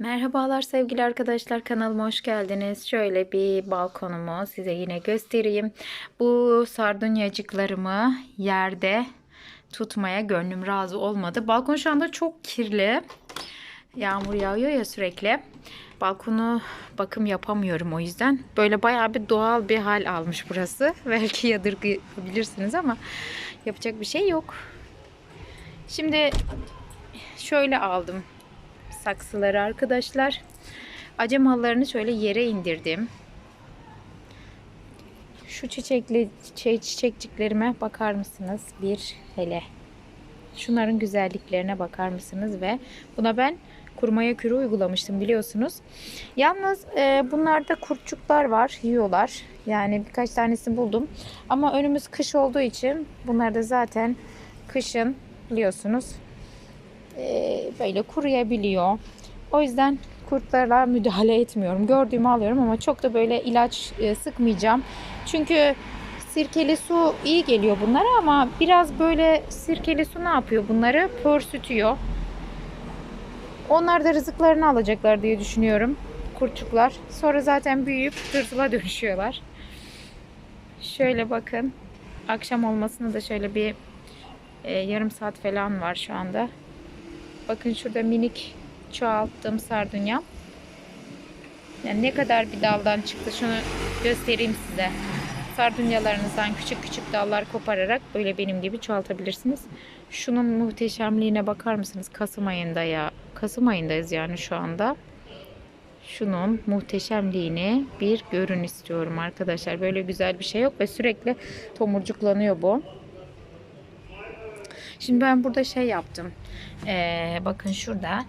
Merhabalar sevgili arkadaşlar kanalıma hoş geldiniz. Şöyle bir balkonumu size yine göstereyim. Bu sardunyacıklarımı yerde tutmaya gönlüm razı olmadı. Balkon şu anda çok kirli. Yağmur yağıyor ya sürekli. Balkonu bakım yapamıyorum o yüzden. Böyle bayağı bir doğal bir hal almış burası. Belki yadırgayabilirsiniz ama yapacak bir şey yok. Şimdi şöyle aldım saksıları arkadaşlar. Acem hallarını şöyle yere indirdim. Şu çiçekli şey, çiçekçiklerime bakar mısınız? Bir hele. Şunların güzelliklerine bakar mısınız? Ve buna ben kurmaya kürü uygulamıştım biliyorsunuz. Yalnız e, bunlarda kurtçuklar var. Yiyorlar. Yani birkaç tanesini buldum. Ama önümüz kış olduğu için bunlar da zaten kışın biliyorsunuz böyle kuruyabiliyor. O yüzden kurtlarla müdahale etmiyorum. Gördüğümü alıyorum ama çok da böyle ilaç e, sıkmayacağım. Çünkü sirkeli su iyi geliyor bunlara ama biraz böyle sirkeli su ne yapıyor bunları? Pörsütüyor. Onlar da rızıklarını alacaklar diye düşünüyorum. Kurtçuklar. Sonra zaten büyüyüp tırtıla dönüşüyorlar. Şöyle bakın. Akşam olmasına da şöyle bir e, yarım saat falan var şu anda. Bakın şurada minik çoğalttığım sardunya. Yani ne kadar bir daldan çıktı şunu göstereyim size. Sardunyalarınızdan küçük küçük dallar kopararak böyle benim gibi çoğaltabilirsiniz. Şunun muhteşemliğine bakar mısınız? Kasım ayında ya. Kasım ayındayız yani şu anda. Şunun muhteşemliğini bir görün istiyorum arkadaşlar. Böyle güzel bir şey yok ve sürekli tomurcuklanıyor bu. Şimdi ben burada şey yaptım. Ee, bakın şurada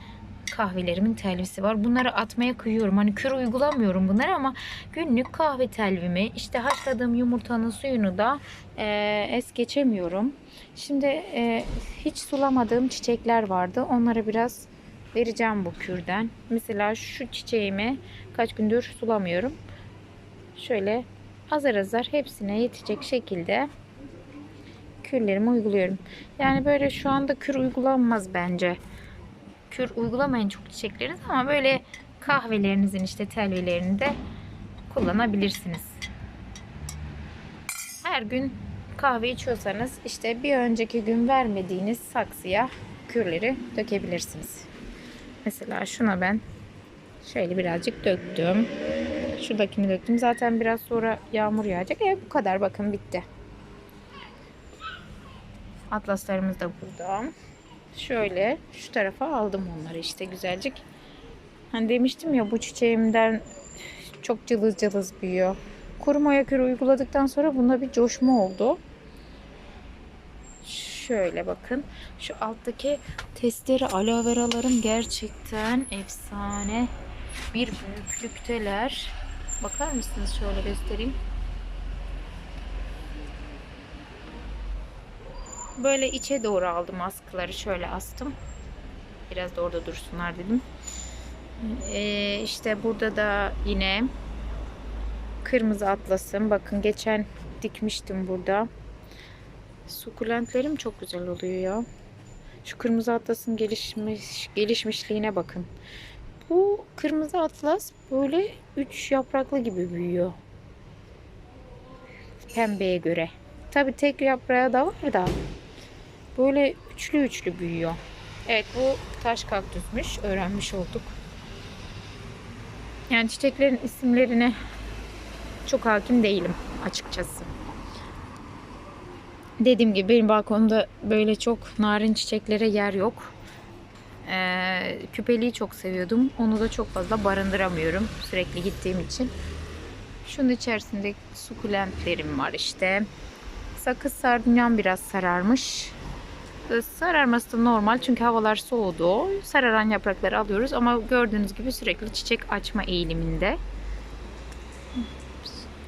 kahvelerimin telvisi var. Bunları atmaya kıyıyorum. Hani kür uygulamıyorum bunları ama günlük kahve telvimi işte haşladığım yumurtanın suyunu da e, es geçemiyorum. Şimdi e, hiç sulamadığım çiçekler vardı. Onlara biraz vereceğim bu kürden. Mesela şu çiçeğimi kaç gündür sulamıyorum. Şöyle azar azar hepsine yetecek şekilde kürlerimi uyguluyorum. Yani böyle şu anda kür uygulanmaz bence. Kür uygulamayın çok çiçekleriniz ama böyle kahvelerinizin işte telvelerini de kullanabilirsiniz. Her gün kahve içiyorsanız işte bir önceki gün vermediğiniz saksıya kürleri dökebilirsiniz. Mesela şuna ben şöyle birazcık döktüm. Şuradakini döktüm. Zaten biraz sonra yağmur yağacak. E bu kadar bakın bitti. Atlaslarımız da burada. Şöyle şu tarafa aldım onları işte güzelcik. Hani demiştim ya bu çiçeğimden çok cılız cılız büyüyor. Kuruma yakır uyguladıktan sonra bunda bir coşma oldu. Şöyle bakın. Şu alttaki testere aloe veralarım gerçekten efsane bir büyüklükteler. Bakar mısınız? Şöyle göstereyim. Böyle içe doğru aldım askıları. Şöyle astım. Biraz da orada dursunlar dedim. Ee, işte burada da yine kırmızı atlasım. Bakın geçen dikmiştim burada. Sukulentlerim çok güzel oluyor ya. Şu kırmızı atlasın gelişmiş gelişmişliğine bakın. Bu kırmızı atlas böyle üç yapraklı gibi büyüyor. Pembeye göre. Tabi tek yaprağı da var da böyle üçlü üçlü büyüyor. Evet bu taş kaktüsmüş. Öğrenmiş olduk. Yani çiçeklerin isimlerine çok hakim değilim açıkçası. Dediğim gibi benim balkonda böyle çok narin çiçeklere yer yok. Ee, küpeliği çok seviyordum. Onu da çok fazla barındıramıyorum sürekli gittiğim için. Şunun içerisinde sukulentlerim var işte. Sakız sardunyam biraz sararmış. Sararması da normal çünkü havalar soğudu. Sararan yaprakları alıyoruz ama gördüğünüz gibi sürekli çiçek açma eğiliminde.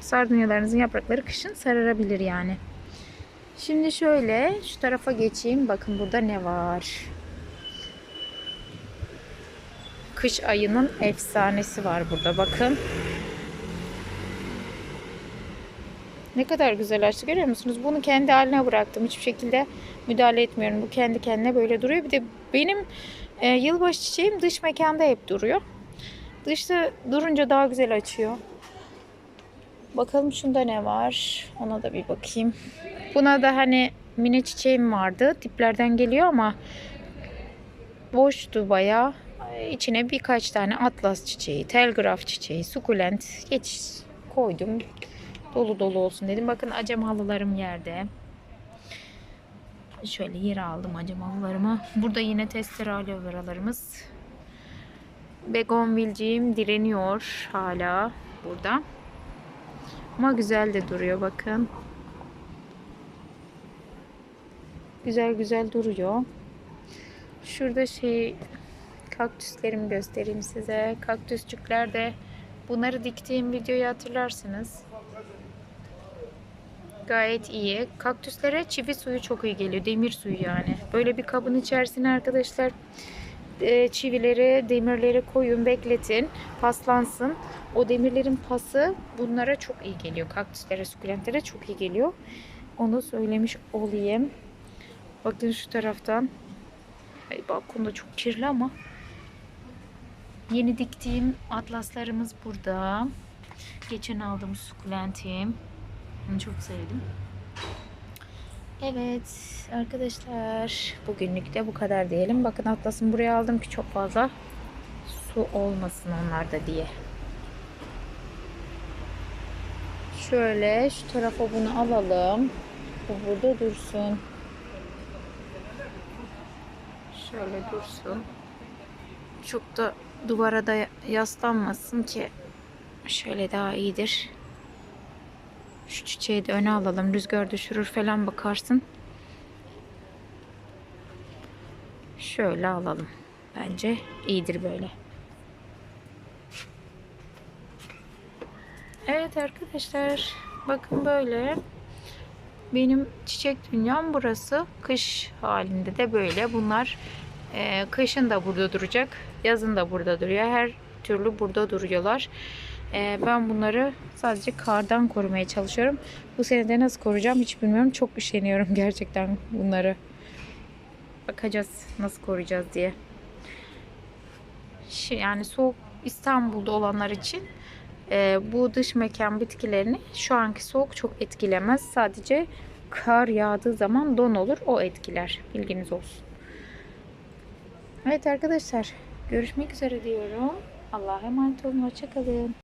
Sardunyalarınızın yaprakları kışın sararabilir yani. Şimdi şöyle şu tarafa geçeyim. Bakın burada ne var. Kış ayının efsanesi var burada. Bakın. Ne kadar güzel açtı görüyor musunuz? Bunu kendi haline bıraktım. Hiçbir şekilde müdahale etmiyorum. Bu kendi kendine böyle duruyor. Bir de benim Ee, yılbaşı çiçeğim dış mekanda hep duruyor. Dışta durunca daha güzel açıyor. Bakalım şunda ne var. Ona da bir bakayım. Buna da hani mini çiçeğim vardı. Diplerden geliyor ama boştu bayağı. İçine birkaç tane atlas çiçeği, telgraf çiçeği, sukulent geç koydum. Dolu dolu olsun dedim. Bakın acem halılarım yerde. Şöyle yere aldım acem halılarımı. Burada yine testere aloe veralarımız. Begonvilciğim direniyor hala burada. Ama güzel de duruyor bakın. Güzel güzel duruyor. Şurada şey kaktüslerimi göstereyim size. Kaktüsçükler de bunları diktiğim videoyu hatırlarsınız. Gayet iyi. Kaktüslere çivi suyu çok iyi geliyor. Demir suyu yani. Böyle bir kabın içerisine arkadaşlar e, çivileri, demirleri koyun, bekletin. Paslansın. O demirlerin pası bunlara çok iyi geliyor. Kaktüslere, sukulentlere çok iyi geliyor. Onu söylemiş olayım. Bakın şu taraftan. Ay, balkon da çok kirli ama. Yeni diktiğim atlaslarımız burada. Geçen aldığım sukulentim. Onu çok sevdim. Evet arkadaşlar bugünlük de bu kadar diyelim. Bakın atlasımı buraya aldım ki çok fazla su olmasın onlarda diye. Şöyle şu tarafa bunu alalım. Bu burada dursun. Şöyle dursun. Çok da duvara da yaslanmasın ki şöyle daha iyidir. Şu çiçeği de öne alalım. Rüzgar düşürür falan bakarsın. Şöyle alalım. Bence iyidir böyle. Evet arkadaşlar. Bakın böyle. Benim çiçek dünyam burası. Kış halinde de böyle. Bunlar e, kışın da burada duracak. Yazın da burada duruyor. Her türlü burada duruyorlar. E, ben bunları sadece kardan korumaya çalışıyorum. Bu sene de nasıl koruyacağım hiç bilmiyorum. Çok üşeniyorum gerçekten bunları. Bakacağız nasıl koruyacağız diye. Şi- Yani soğuk İstanbul'da olanlar için e, bu dış mekan bitkilerini şu anki soğuk çok etkilemez. Sadece kar yağdığı zaman don olur. O etkiler. Bilginiz olsun. Evet arkadaşlar. Görüşmek üzere diyorum. Allah'a emanet olun. Hoşçakalın.